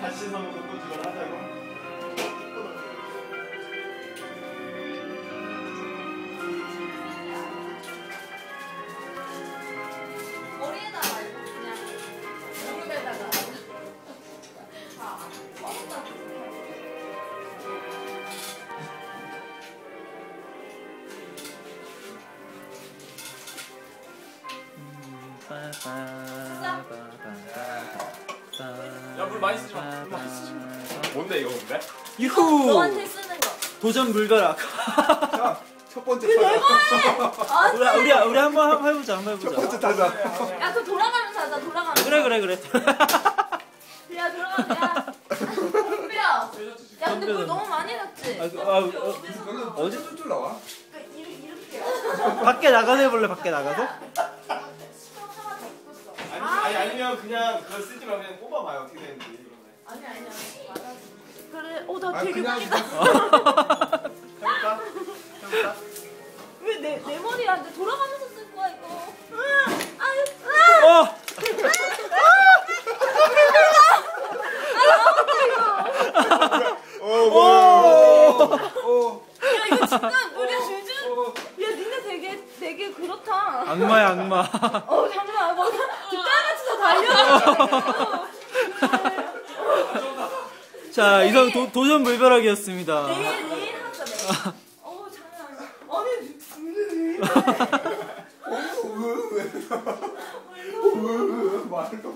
다시 서고 꽂주걸 하자고. 머리에다가 야물 많이 쓰지 마. 물 많이 쓰지 마. 뭔데 이거 뭔데? 유후 너한테 쓰는 거. 도전 불가락 자, 첫 번째 타자. 안 우리 돼. 우리 우리 한번 한번 해보자 한번 첫 해보자 번째 타자. 야, 그 돌아가면서 하자, 돌아가면서. 그래 그래 그래 야, 돌아가면서. 야. 야, 근데 물 너무 많이 넣었지? 아, 그, 아, 어, 너는 어디- 줄 나와? 그러니까 이렇게, 이렇게. 밖에 나가서 해볼래 밖에 나가서. 아니, 아니 아니면 그냥 그걸 쓰지 말고 그냥 꼽아봐요 어떻게 되는지 그러면. 아니, 아니야. 그래, 어, 나아 되게 그냥 웃기다. 해볼까? 해볼까? 왜 내 내 머리야? 근데 돌아가면서 쓸 거야 이거. 으아, 아유, 으아. 어 오. 오. 야 이거 진짜 우리 줄줄. 오. 야 니네 되게 되게 그렇다. 악마야 악마 어 자 이상 도, 도전 불가락이었습니다 내일 내일 하자 내일. 어 장난 아니야. 아니 왜 이래? 왜? 왜? 왜? 말도.